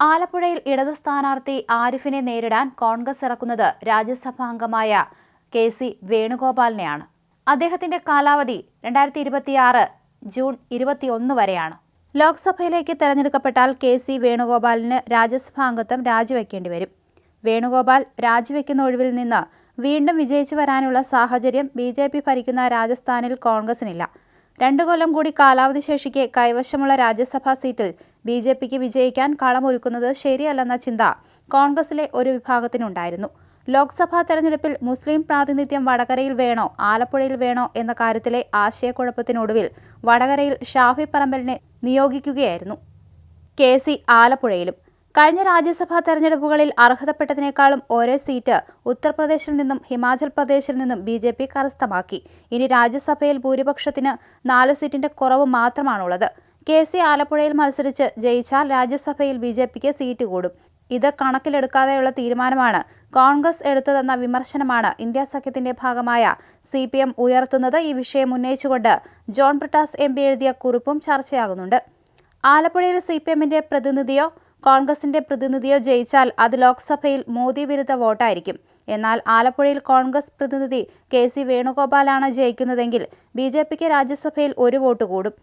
ആലപ്പുഴയിൽ ഇടതു സ്ഥാനാർത്ഥി ആരിഫിനെ നേരിടാൻ കോൺഗ്രസ് ഇറക്കുന്നത് രാജ്യസഭാംഗമായ കെ സി വേണുഗോപാലിനെയാണ്. അദ്ദേഹത്തിന്റെ കാലാവധി രണ്ടായിരത്തി ഇരുപത്തിയാറ് ജൂൺ ഇരുപത്തിയൊന്ന് വരെയാണ്. ലോക്സഭയിലേക്ക് തെരഞ്ഞെടുക്കപ്പെട്ടാൽ കെ സി വേണുഗോപാലിന് രാജ്യസഭാംഗത്വം രാജിവെക്കേണ്ടി വരും. വേണുഗോപാൽ രാജിവെക്കുന്ന ഒഴിവിൽ നിന്ന് വീണ്ടും വിജയിച്ചു വരാനുള്ള സാഹചര്യം ബി ജെ പി ഭരിക്കുന്ന രാജസ്ഥാനിൽ കോൺഗ്രസിനില്ല. രണ്ടു കൊല്ലം കൂടി കാലാവധി ശേഷിക്കെ കൈവശമുള്ള രാജ്യസഭാ സീറ്റിൽ ബി ജെ പിക്ക് വിജയിക്കാൻ കളമൊരുക്കുന്നത് ശരിയല്ലെന്ന ചിന്ത കോൺഗ്രസിലെ ഒരു വിഭാഗത്തിനുണ്ടായിരുന്നു. ലോക്സഭാ തെരഞ്ഞെടുപ്പിൽ മുസ്ലിം പ്രാതിനിധ്യം വടകരയിൽ വേണോ ആലപ്പുഴയിൽ വേണോ എന്ന കാര്യത്തിലെ ആശയക്കുഴപ്പത്തിനൊടുവിൽ വടകരയിൽ ഷാഫി പറമ്പലിനെ നിയോഗിക്കുകയായിരുന്നു. കെ സി ആലപ്പുഴയിലും. കഴിഞ്ഞ രാജ്യസഭാ തെരഞ്ഞെടുപ്പുകളിൽ അർഹതപ്പെട്ടതിനേക്കാളും ഒരേ സീറ്റ് ഉത്തർപ്രദേശിൽ നിന്നും ഹിമാചൽ പ്രദേശിൽ നിന്നും ബി ജെ പി കരസ്ഥമാക്കി. ഇനി രാജ്യസഭയിൽ ഭൂരിപക്ഷത്തിന് നാല് സീറ്റിന്റെ കുറവ് മാത്രമാണുള്ളത്. കെ സി ആലപ്പുഴയിൽ മത്സരിച്ച് ജയിച്ചാൽ രാജ്യസഭയിൽ ബി ജെ പിക്ക് സീറ്റ് കൂടും. ഇത് കണക്കിലെടുക്കാതെയുള്ള തീരുമാനമാണ് കോൺഗ്രസ് എടുത്തതെന്ന വിമർശനമാണ് ഇന്ത്യ സഖ്യത്തിന്റെ ഭാഗമായ സി പി എം ഉയർത്തുന്നത് ഈ വിഷയം ഉന്നയിച്ചുകൊണ്ട് ജോൺ ബ്രിട്ടാസ് എം പി എഴുതിയ കുറിപ്പും ചർച്ചയാകുന്നുണ്ട്. ആലപ്പുഴയിൽ സി പി എമ്മിന്റെ പ്രതിനിധിയോ കോൺഗ്രസിന്റെ പ്രതിനിധിയോ ജയിച്ചാൽ അത് ലോക്സഭയിൽ മോദി വിരുദ്ധ വോട്ടായിരിക്കും. എന്നാൽ ആലപ്പുഴയിൽ കോൺഗ്രസ് പ്രതിനിധി കെ സി വേണുഗോപാലാണ് ജയിക്കുന്നതെങ്കിൽ ബി ജെ പിക്ക് രാജ്യസഭയിൽ ഒരു വോട്ട് കൂടും.